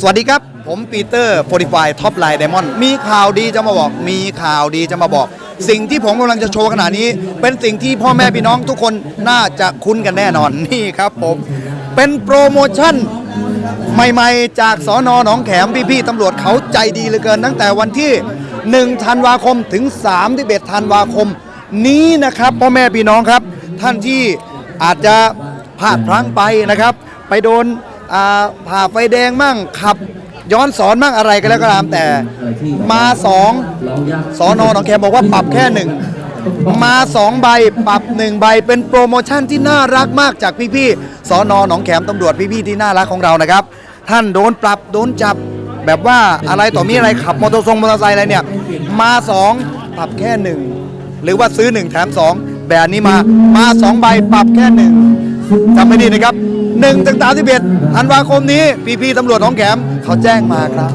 สวัสดีครับ ผมปีเตอร์โฟร์ฟายท็อปไลน์ไดมอนด์มีข่าวดีจะมาบอก มีข่าวดีจะมาบอก สิ่งที่ผมกำลังจะโชว์ขณะนี้ เป็นสิ่งที่พ่อแม่พี่น้องทุกคนน่าจะคุ้นกันแน่นอนนี่ครับผม เป็นโปรโมชั่นใหม่ๆ จากสอนอหนองแขมพี่ๆตำรวจเขาใจดีเหลือเกิน ตั้งแต่วันที่1ธันวาคมถึง3 1ธันวาคม นี้นะครับพ่อแม่พี่น้องครับ ท่านที่อาจจะพลาดพลั้งไปนะครับ ไปโดน อ่าผ่าไฟแดงมั่งขับ ย้อนสอนมั่งอะไรก็แล้วก็ตามแต่ มาสองสอนอหนองแขมบอกว่าปรับแค่หนึ่งมาสองใบปรับหนึ่งใบเป็นโปรโมชั่นที่น่ารักมากจากพี่ๆสอนอหนองแขมตำรวจพี่ๆที่น่ารักของเรานะครับ ท่านโดนปรับโดนจับแบบว่าอะไรต่อมีอะไรขับมอเตอร์ทรงมอเตอร์ไซค์อะไรเนี่ย มาสองปรับแค่หนึ่งหรือว่าซื้อหนึ่งแถมสองแบบนี้มามาสองใบปรับแค่หนึ่ง จำไม่ดีนะครับหนึ่งถึงสามสิบเอ็ดธันวาคมนี้พี่ๆตำรวจท้องแขมเขาแจ้งมาครับ